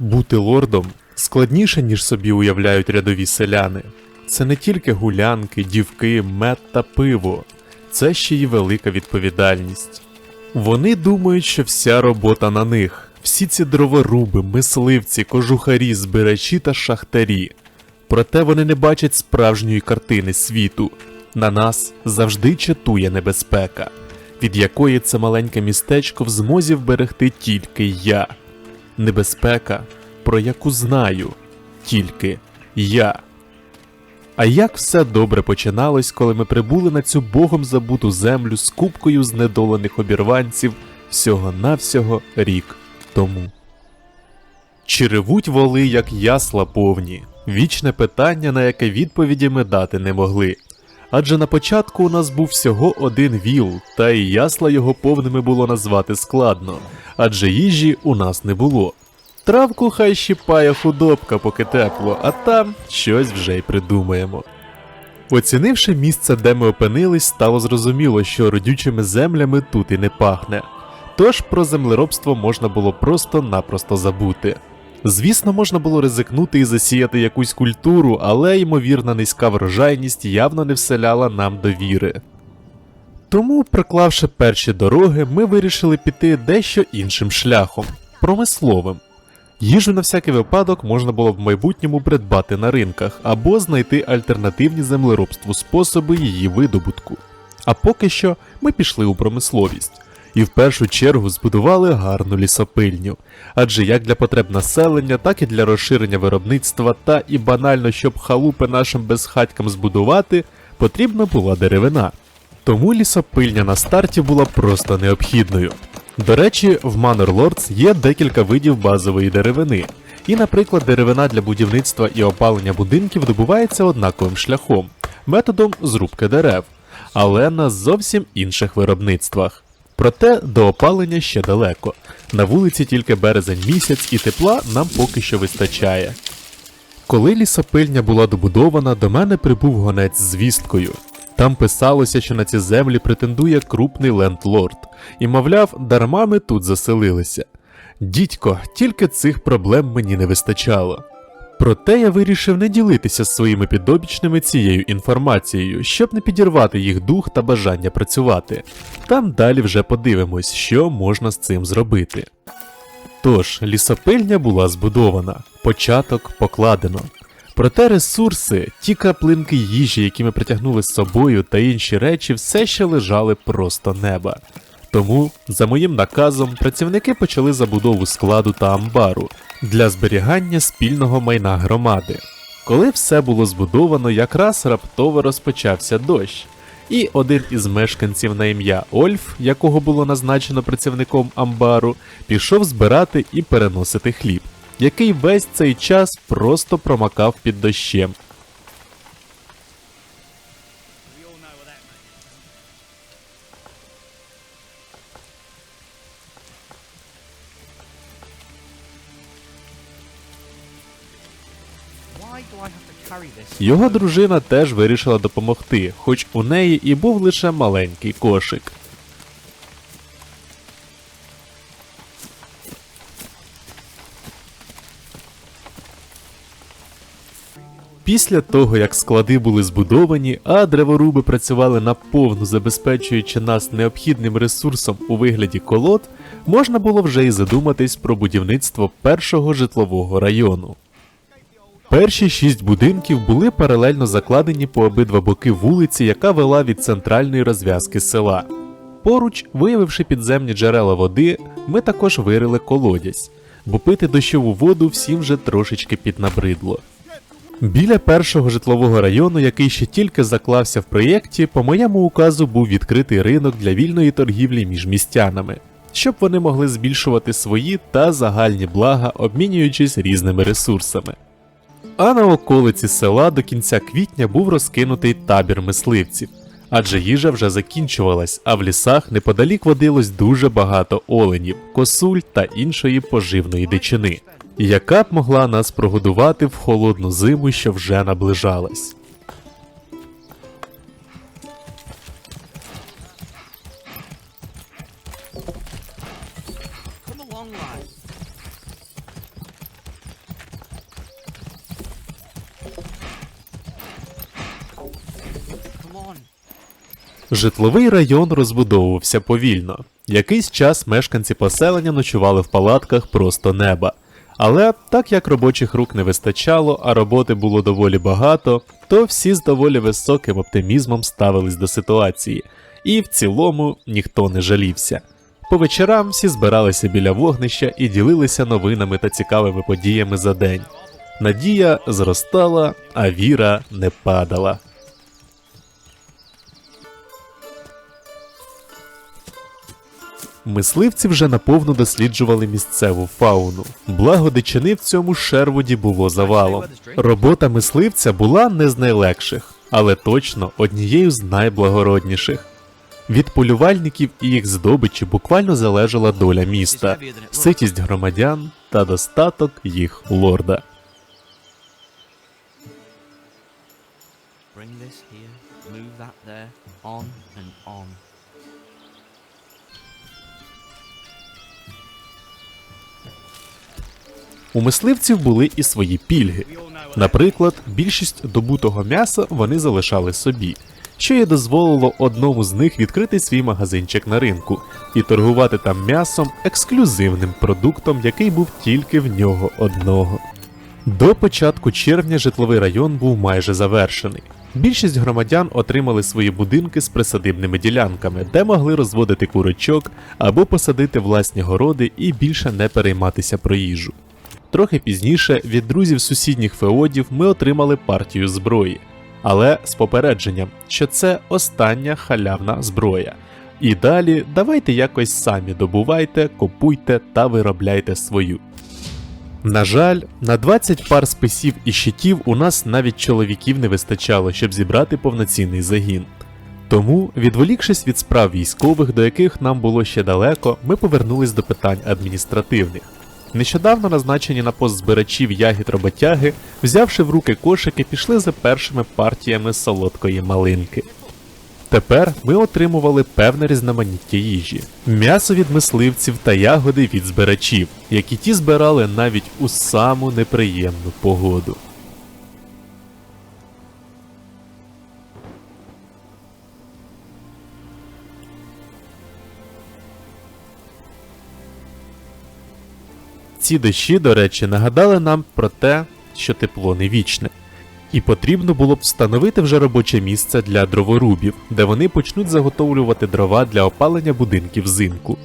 Бути лордом складніше, ніж собі уявляють рядові селяни. Це не тільки гулянки, дівки, мед та пиво, це ще й велика відповідальність. Вони думають, що вся робота на них, всі ці дроворуби, мисливці, кожухарі, збирачі та шахтарі. Проте вони не бачать справжньої картини світу. На нас завжди чатує небезпека, від якої це маленьке містечко в змозі вберегти тільки я. Небезпека, про яку знаю тільки я. А як все добре починалось, коли ми прибули на цю богом забуту землю з купкою знедолених обірванців всього-навсього рік тому. Чи ревуть воли, як ясла повні? Вічне питання, на яке відповіді ми дати не могли. Адже на початку у нас був всього один віл, та і ясла його повними було назвати складно, адже їжі у нас не було. Травку хай щіпає худобка, поки тепло, а там щось вже й придумаємо. Оцінивши місце, де ми опинились, стало зрозуміло, що родючими землями тут і не пахне. Тож про землеробство можна було просто-напросто забути. Звісно, можна було ризикнути і засіяти якусь культуру, але ймовірна низька врожайність явно не вселяла нам довіри. Тому, проклавши перші дороги, ми вирішили піти дещо іншим шляхом промисловим. Їжу на всякий випадок можна було в майбутньому придбати на ринках або знайти альтернативні землеробству способи її видобутку. А поки що ми пішли у промисловість і в першу чергу збудували гарну лісопильню, адже як для потреб населення, так і для розширення виробництва та і банально, щоб халупи нашим безхатькам збудувати, потрібна була деревина. Тому лісопильня на старті була просто необхідною. До речі, в Manor Lords є декілька видів базової деревини, і, наприклад, деревина для будівництва і опалення будинків добувається однаковим шляхом методом зрубки дерев, але на зовсім інших виробництвах. Проте до опалення ще далеко. На вулиці тільки березень місяць і тепла нам поки що вистачає. Коли лісопильня була добудована, до мене прибув гонець з вісткою. Там писалося, що на ці землі претендує крупний лендлорд, і, мовляв, дарма ми тут заселилися. Дідько, тільки цих проблем мені не вистачало. Проте я вирішив не ділитися з своїми підопічними цією інформацією, щоб не підірвати їх дух та бажання працювати. Там далі вже подивимось, що можна з цим зробити. Тож, лісопильня була збудована, початок покладено. Проте ресурси, ті краплинки їжі, які ми притягнули з собою, та інші речі, все ще лежали просто неба. Тому, за моїм наказом, працівники почали забудову складу та амбару для зберігання спільного майна громади. Коли все було збудовано, якраз раптово розпочався дощ, і один із мешканців на ім'я Ольф, якого було назначено працівником амбару, пішов збирати і переносити хліб, який весь цей час просто промакав під дощем. Його дружина теж вирішила допомогти, хоч у неї і був лише маленький кошик. Після того, як склади були збудовані, а дроворуби працювали наповну, забезпечуючи нас необхідним ресурсом у вигляді колод, можна було вже й задуматись про будівництво першого житлового району. Перші шість будинків були паралельно закладені по обидва боки вулиці, яка вела від центральної розв'язки села. Поруч, виявивши підземні джерела води, ми також вирили колодязь, бо пити дощову воду всім вже трошечки піднабридло. Біля першого житлового району, який ще тільки заклався в проєкті, по моєму указу був відкритий ринок для вільної торгівлі між містянами, щоб вони могли збільшувати свої та загальні блага, обмінюючись різними ресурсами. А на околиці села до кінця квітня був розкинутий табір мисливців, адже їжа вже закінчувалась, а в лісах неподалік водилось дуже багато оленів, косуль та іншої поживної дичини, яка б могла нас прогодувати в холодну зиму, що вже наближалась. Житловий район розбудовувався повільно. Якийсь час мешканці поселення ночували в палатках просто неба. Але так як робочих рук не вистачало, а роботи було доволі багато, то всі з доволі високим оптимізмом ставились до ситуації, і в цілому ніхто не жалівся. По вечорам всі збиралися біля вогнища і ділилися новинами та цікавими подіями за день. Надія зростала, а віра не падала. Мисливці вже наповну досліджували місцеву фауну. Благо дичини в цьому Шервуді було завалом. Робота мисливця була не з найлегших, але точно однією з найблагородніших. Від полювальників і їх здобичі буквально залежала доля міста, ситість громадян та достаток їх лорда. On and on. У мисливців були і свої пільги. Наприклад, більшість добутого м'яса вони залишали собі, що й дозволило одному з них відкрити свій магазинчик на ринку і торгувати там м'ясом ексклюзивним продуктом, який був тільки в нього одного. До початку червня житловий район був майже завершений. Більшість громадян отримали свої будинки з присадибними ділянками, де могли розводити курочок або посадити власні городи і більше не перейматися про їжу. Трохи пізніше від друзів сусідніх феодів ми отримали партію зброї, але з попередженням, що це остання халявна зброя. І далі давайте якось самі добувайте, купуйте та виробляйте свою. На жаль, на 20 пар списів і щитів у нас навіть чоловіків не вистачало, щоб зібрати повноцінний загін. Тому, відволікшись від справ військових, до яких нам було ще далеко, ми повернулись до питань адміністративних. Нещодавно назначені на пост збирачів ягід роботяги, взявши в руки кошики, пішли за першими партіями солодкої малинки. Тепер ми отримували певне різноманіття їжі: м'ясо від мисливців та ягоди від збирачів, які ті збирали навіть у саму неприємну погоду. Ці дощі, до речі, нагадали нам про те, що тепло не вічне. І потрібно було б встановити вже робоче місце для дроворубів, де вони почнуть заготовлювати дрова для опалення будинків взимку.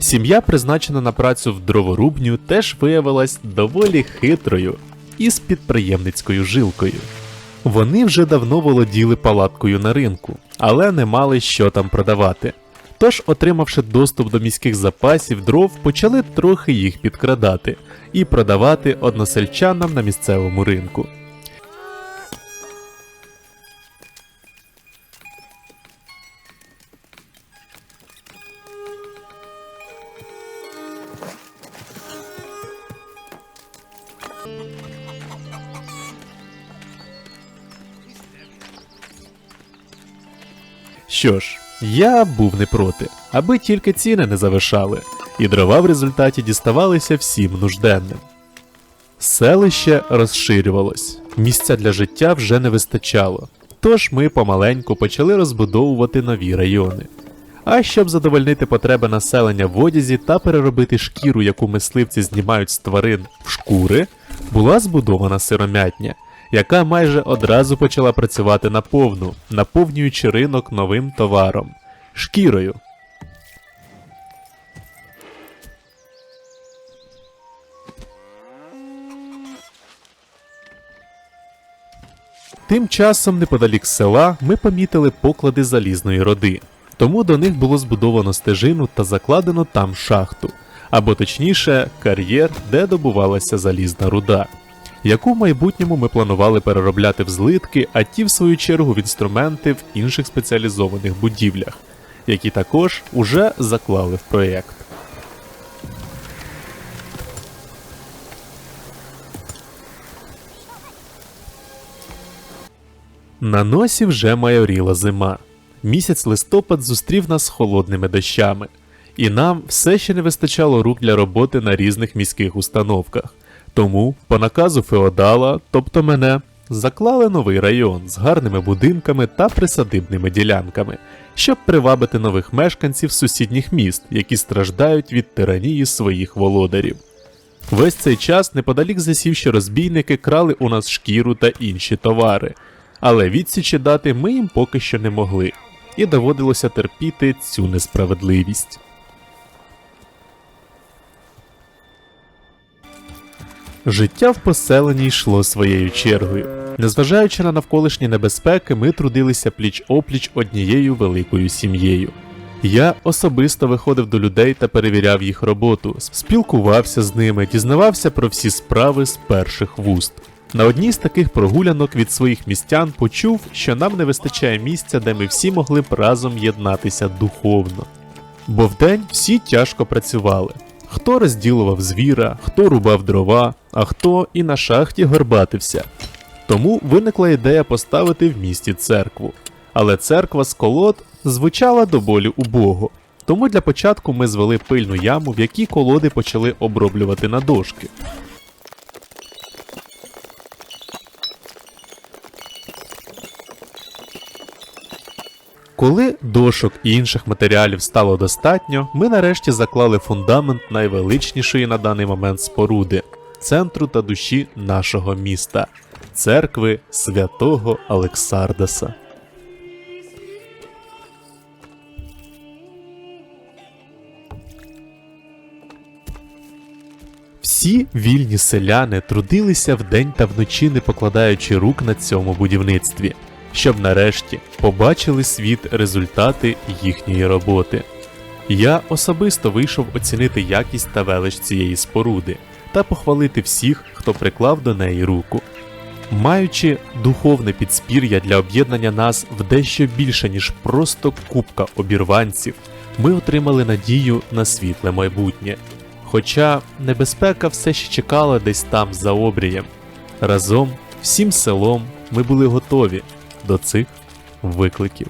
Сім'я, призначена на працю в дроворубню, теж виявилась доволі хитрою і з підприємницькою жилкою. Вони вже давно володіли палаткою на ринку, але не мали що там продавати. Тож, отримавши доступ до міських запасів дров, почали трохи їх підкрадати і продавати односельчанам на місцевому ринку. Що ж, я був не проти, аби тільки ціни не завишали, і дрова в результаті діставалися всім нужденним. Селище розширювалось, місця для життя вже не вистачало, тож ми помаленьку почали розбудовувати нові райони. А щоб задовольнити потреби населення в одязі та переробити шкіру, яку мисливці знімають з тварин в шкури, була збудована сиромятня, яка майже одразу почала працювати наповну, наповнюючи ринок новим товаром шкірою. Тим часом, неподалік села, ми помітили поклади залізної роди, тому до них було збудовано стежину та закладено там шахту, або точніше, кар'єр, де добувалася залізна руда, яку в майбутньому ми планували переробляти в злитки, а ті, в свою чергу, в інструменти в інших спеціалізованих будівлях, які також уже заклали в проєкт. На носі вже майоріла зима. Місяць листопад зустрів нас холодними дощами, і нам все ще не вистачало рук для роботи на різних міських установках. Тому, по наказу феодала, тобто мене, заклали новий район з гарними будинками та присадибними ділянками, щоб привабити нових мешканців сусідніх міст, які страждають від тиранії своїх володарів. Весь цей час неподалік засівші розбійники крали у нас шкіру та інші товари, але відсічі дати ми їм поки що не могли, і доводилося терпіти цю несправедливість. Життя в поселенні йшло своєю чергою. Незважаючи на навколишні небезпеки, ми трудилися пліч-опліч однією великою сім'єю. Я особисто виходив до людей та перевіряв їх роботу, спілкувався з ними, дізнавався про всі справи з перших вуст. На одній з таких прогулянок від своїх містян почув, що нам не вистачає місця, де ми всі могли б разом єднатися духовно. Бо вдень всі тяжко працювали. Хто розділував звіра, хто рубав дрова, а хто і на шахті горбатився. Тому виникла ідея поставити в місті церкву. Але церква з колод звучала до болі убого. Тому для початку ми звели пильну яму, в якій колоди почали оброблювати на дошки. Коли дошок і інших матеріалів стало достатньо, ми нарешті заклали фундамент найвеличнішої на даний момент споруди центру та душі нашого міста церкви святого Олексардаса. Всі вільні селяни трудилися вдень та вночі, не покладаючи рук на цьому будівництві, щоб нарешті побачили світ результати їхньої роботи. Я особисто вийшов оцінити якість та велич цієї споруди та похвалити всіх, хто приклав до неї руку. Маючи духовне підспір'я для об'єднання нас в дещо більше, ніж просто купка обірванців, ми отримали надію на світле майбутнє. Хоча небезпека все ще чекала десь там за обрієм. Разом, всім селом, ми були готові до цих викликів.